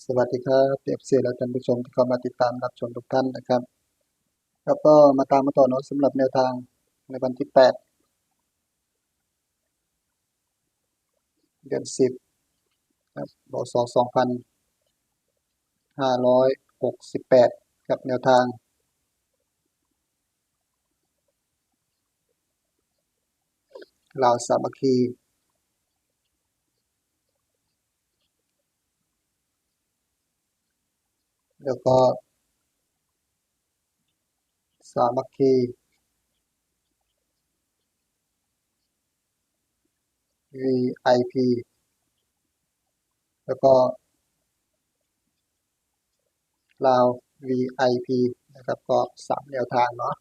สวัสดีครับเอฟซีและท่านผู้ชมที่เข้ามาติดตามรับชมทุกท่านนะครับ แล้วก็มาตามมาต่อเนาะสำหรับแนวทางในวันที่8เดือน10ครับบศ2568กับแนวทางลาวสามัคคี แล้วก็ สามัคคี VIP แล้วก็ลาว VIP นะครับ ก็สามแนวทางเนาะ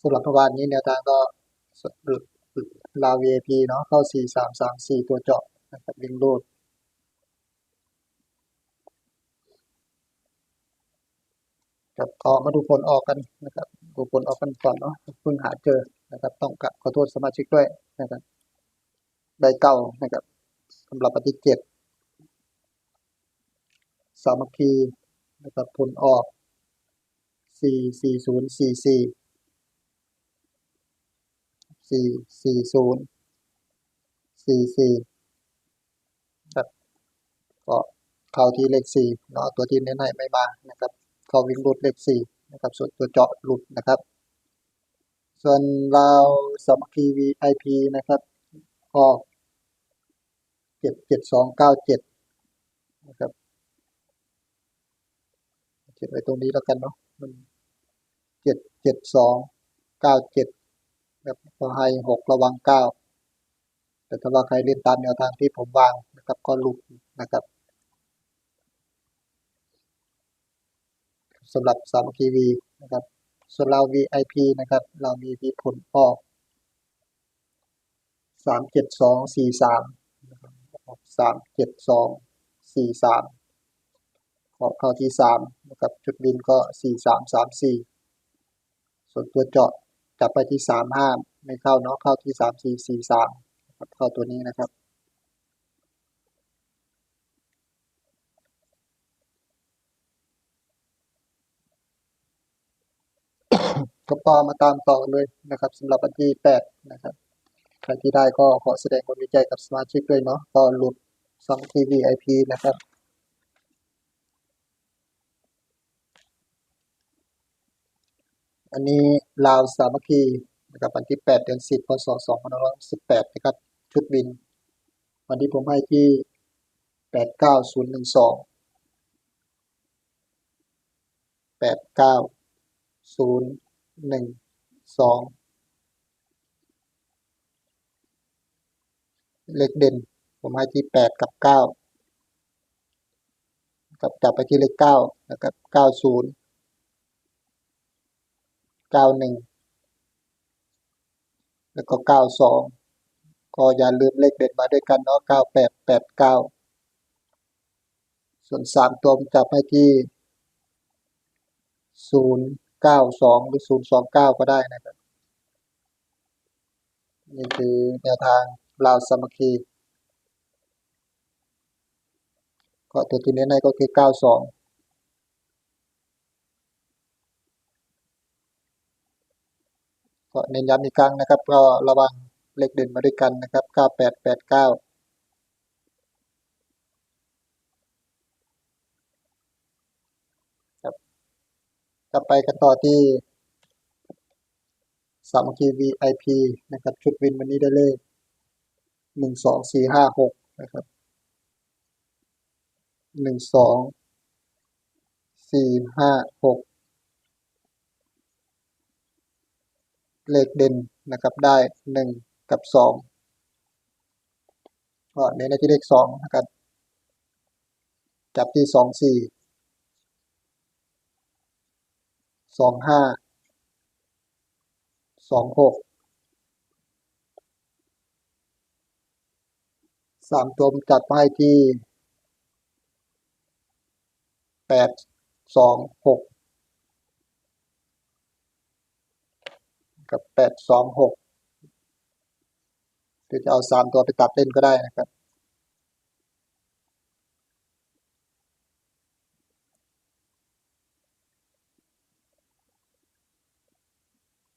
สำหรับเมื่อวานนี้แนวทางก็ลาว VIP เนาะเข้า 4 3 3 4 ตัวเจาะนะครับลิงโลด ครับก็มาดูผลออกกันนะครับ ดูผลออกกันก่อนเนาะเพิ่งหาเจอนะครับ ต้องกราบขอโทษสมาชิกด้วยนะครับใบเก่านะครับสำหรับวันที่เจ็ดสามัคคีนะครับผลออกสี่สี่ศูนย์สี่สี่สี่สี่ศูนย์สี่สี่ครับก็เข้าที่เลขสี่เนาะตัวที่เน้นให้ไม่มานะครับ เข้าวิ่งหลุดเลขสี่นะครับส่วนตัวเจาะหลุดนะครับ ส่วนเราสมัคคี VIP นะครับออกเจ็ดเจ็ดสองเก้าเจ็ดนะครับเขียนไว้ตรงนี้แล้วกันเนาะมันเจ็ดเจ็ดสองเก้าเจ็ดแบบพอให้หกระวังเก้าแต่ถ้าว่าใครเล่นตามแนวทางที่ผมวางนะครับก็หลุดนะครับ สำหรับสามัคคีวีนะครับ ส่วนเรา VIP นะครับ เรามีที่ผลออกสามเจ็ดสองสี่สามสามเจ็ดสองสี่สามขอบเข้าที่สามนะครับจุดบินก็สี่สามสามสี่ส่วนตัวเจาะจับไปที่สามห้าไม่เข้าเนาะเข้าที่สามสี่สี่สามเข้าตัวนี้นะครับ ก็ต่อมาตามต่อเลยนะครับสำหรับวันที่แปดนะครับใครที่ได้ก็ขอแสดงความดีใจกับสมาชิกด้วยเนาะก็หลุดสองที VIP นะครับอันนี้ลาวสามัคคีนะครับวันที่ 8 เดือน 10 พศ 2518 นะครับ ชุดบิน วันที่ผมให้ที่ 89012 หนึ่งสองเลขเด่น ผมให้ที่แปดกับเก้ากับจับไปที่เลขเก้าแล้วก็เก้าศูนย์เก้าหนึ่งแล้วก็เก้าสองก็อย่าลืมเลขเด่นมาด้วยกันเนาะเก้าแปดแปดเก้าส่วนสามตัวผมจับให้ที่ศูนย์ 092หรือ029ก็ได้นะครับ นี่คือแนวทางลาวสามัคคีก็ตัวที่เน้นให้ก็คือ92ก็เน้นย้ำอีกครั้งนะครับ ก็ระวังเลขเด่นมาด้วยกันนะครับ 9889 ครับ จะไปกันต่อที่สามัคคี VIP นะครับ ชุดวินวันนี้ได้เลข12456นะครับ12456เลขเด่นนะครับได้1กับ2ก็เน้นที่เลข2นะครับจับที่24 25 26ส สองห้าสองหกสามตัวจัดไาใที่แปดสองหกกับแปดสองหกหรือจะเอาสามตัวไปตัดเล่นก็ได้นะครับ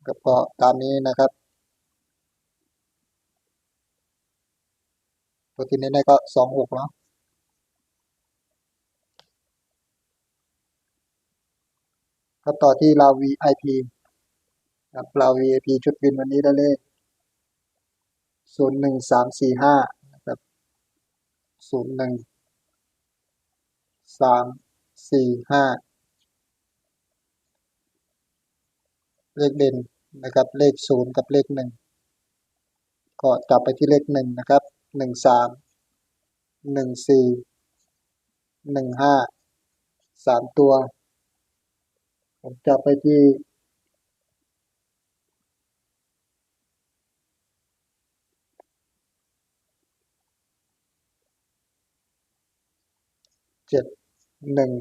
ครับก็ตามนี้นะครับ ตัวที่เน้นได้ก็สองหกเนาะครับต่อที่เรา VIP ครับเรา VIP ชุดวินวันนี้ได้เลขศูนย์หนึ่งสามสี่ห้านะครับศูนย์หนึ่งสามสี่ห้าเลขเด่น นะครับ เลขศูนย์กับเลขหนึ่งก็จับไปที่เลขหนึ่งนะครับหนึ่งสามหนึ่งสี่หนึ่งห้าสามตัว ผมจับไปที่เจ็ดหนึ่ง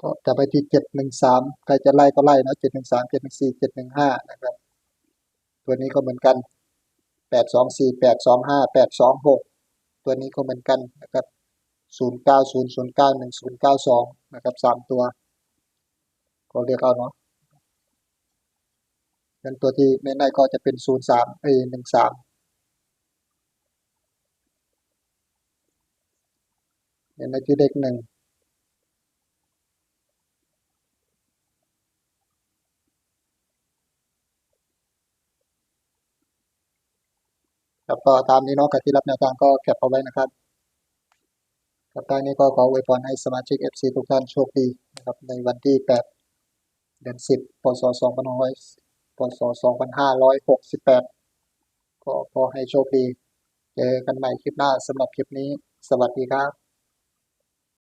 ก็จับไปที่เจ็ดหนึ่งสามใครจะไล่ก็ไล่นะเจ็ดหนึ่งสามเจ็ดหนึ่งสี่เจ็ดหนึ่งห้านะครับ ตัวนี้ก็เหมือนกันแปดสองสี่แปดสองห้าแปดสองหกตัวนี้ก็เหมือนกันนะครับศูนย์เก้าศูนย์ศูนย์เก้าหนึ่งศูนย์เก้าสองนะครับสามตัว ก็เรียกเอาเนาะงั้นตัวที่เน้นก็จะเป็นศูนย์สามเอหนึ่งสามเน้นในที่เลขหนึ่ง ครับก็ตามนี้เนาะใครที่รับแนวทางก็แคปเอาไว้นะครับครับทายนี้ก็ขออวยพรให้สมาชิก FC ทุกท่านโชคดีนะครับในวันที่ 8 เดือน 10 พศ 2500 พศ 2568 ก็ขอให้โชคดี เจอกันใหม่คลิปหน้าสำหรับคลิปนี้ สวัสดีครับ